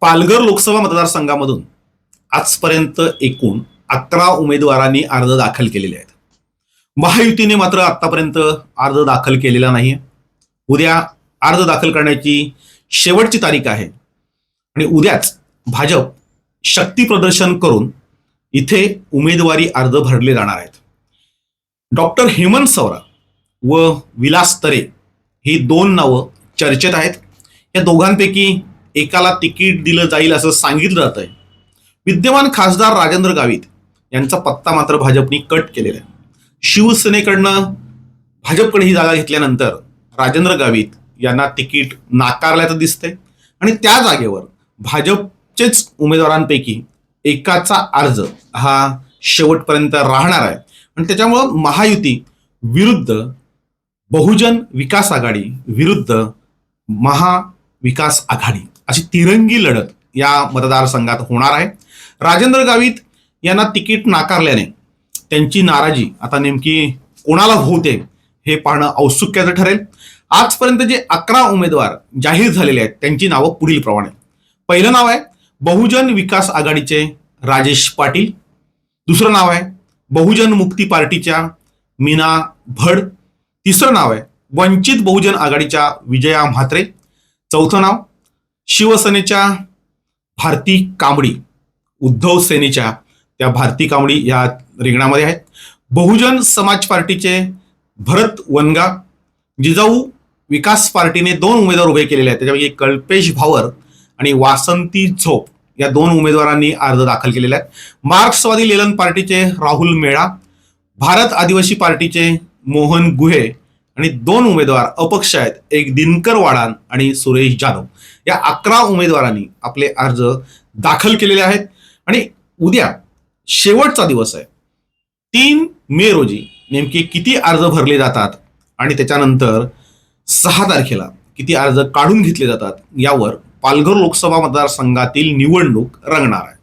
पालघर लोकसभा मतदारसंघामधून आजपर्यंत एकूण अकरा उमेदवारांनी अर्ज दाखल केलेले आहेत. महायुतीने मात्र आतापर्यंत अर्ज दाखल केलेला नाही उद्या अर्ज दाखल करण्याची शेवटची तारीख आहे. आणि उद्याच भाजप शक्ती प्रदर्शन करून इथे उमेदवारी अर्ज भरले जाणार आहेत. डॉक्टर हेमंत सवरा व विलास तरे ही दोन नावं चर्चेत आहेत. या दोघांपैकी एकाला तिकीट दिलं जाईल असं सांगितलं जात आहे विद्यमान खासदार राजेंद्र गावित यांचा पत्ता मात्र भाजपने कट केलेला आहे. शिवसेनेकडनं भाजपकडे ही जागा घेतल्यानंतर राजेंद्र गावित यांना तिकीट नाकारल्याचं दिसतंय. आणि त्या जागेवर भाजपचेच उमेदवारांपैकी एकाचा अर्ज हा शेवटपर्यंत राहणार आहे. आणि त्याच्यामुळं महायुती विरुद्ध बहुजन विकास आघाडी विरुद्ध महाविकास आघाडी. अशी तिरंगी लढत या मतदारसंघात होणार आहे. राजेंद्र गावित यांना तिकीट नाकारल्याने त्यांची नाराजी आता नेमकी कोणाला होते हे पाहणं औत्सुक्याचं ठरेल. आजपर्यंत जे अकरा उमेदवार जाहीर झालेले आहेत त्यांची नावं पुढील प्रमाणे. पहिलं नाव आहे बहुजन विकास आघाडीचे राजेश पाटील. दुसरं नाव आहे बहुजन मुक्ती पार्टीच्या मीना भड. तिसरं नाव आहे वंचित बहुजन आघाडीच्या विजया म्हात्रे. चौथं नाव शिवसेनेच्या भारती कांबडी उद्धव सेनेच्या त्या भारती कांबडी या रिंगणामध्ये आहेत. बहुजन समाज पार्टीचे भरत वनगा जिजाऊ विकास पार्टीने दोन उमेदवार उभे केलेले आहेत. त्याच्यापैकी कल्पेश भावर आणि वासंती झोप या दोन उमेदवारांनी अर्ज दाखल केलेले आहेत. मार्क्सवादी लेलन पार्टीचे राहुल मेळा भारत आदिवासी पार्टीचे मोहन गुहे आणि दोन उमेदवार अपक्ष आहेत एक दिनकर वाडान आणि सुरेश जाधव. या अकरा उमेदवारांनी आपले अर्ज दाखल केलेले आहेत. आणि उद्या शेवटचा दिवस आहे. तीन मे रोजी नेमके किती अर्ज भरले जातात आणि त्याच्यानंतर सहा तारखेला किती अर्ज काढून घेतले जातात यावर पालघर लोकसभा मतदारसंघातील निवडणूक रंगणार आहे.